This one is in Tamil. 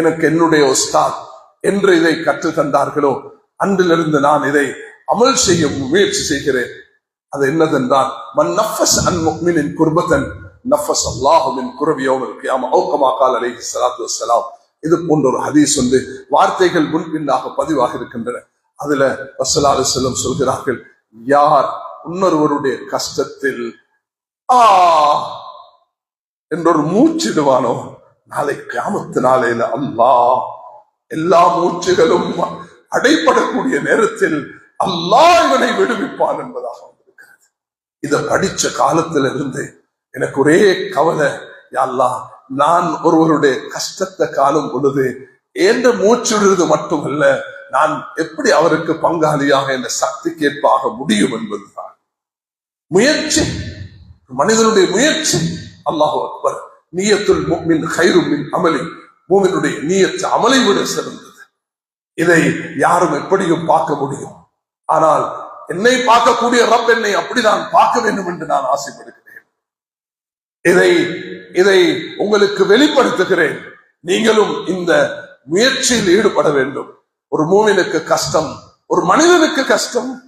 எனக்கு என்னுடைய உஸ்தாத் என்று இதை கற்று தந்தார்களோ அன்றிலிருந்து நான் இதை அமல் செய்ய முயற்சி செய்கிறேன். அது என்னதென்றால் மன் நஃபஸ் அன் முக்மினின் குர்பத்தன் நஃபஸ் அல்லாஹுவின் குரவியோமல் கியாம. கால் அலை சலாத்து வஸ்ஸலாம். இது போன்ற ஒரு ஹதீஸ் வந்து வார்த்தைகள் முன்பின்னாக பதிவாக இருக்கின்றன. அதுல வசலா செல்லம் சொல்கிறார்கள் யார் இன்னொருவருடைய கஷ்டத்தில் ஆ என்றொரு மூச்சிடுவானோ நாளை கியாமத்து நாளையில அல்லாஹ் எல்லா மூச்சுகளும் அடைபடக்கூடிய நேரத்தில் அல்லாஹ் இவனை விடுவிப்பான் என்பதாக வந்திருக்கிறது. இதை படிச்ச காலத்துல இருந்து எனக்கு ஒரே கவலை யாழ்லா அல்லாஹ் நான் ஒருவருடைய கஷ்டத்தை காணும் பொழுது ஏந்த மூச்சுடுறது மட்டுமல்ல நான் எப்படி அவருக்கு பங்காளியாக என்ற சக்திக்கேற்ப ஆக முடியும் என்பதுதான். முயற்சி மனிதனுடைய முயற்சி. அல்லாஹு அக்பர். நீயத்துள் மின் ஹைரும் மின் அமலி. மூமினுடைய நீயத்து அமலை விட சிறந்தது. இதை யாரும் எப்படியும் பார்க்க முடியும். ஆனால் என்னை பார்க்கக்கூடிய ரப் என்னை அப்படி நான் பார்க்க வேண்டும் என்று நான் ஆசைப்படுகிறேன். இதை இதை உங்களுக்கு வெளிப்படுத்துகிறேன். நீங்களும் இந்த முயற்சியில் ஈடுபட வேண்டும். ஒரு மூவினுக்கு கஷ்டம் ஒரு மனிதனுக்கு கஷ்டம்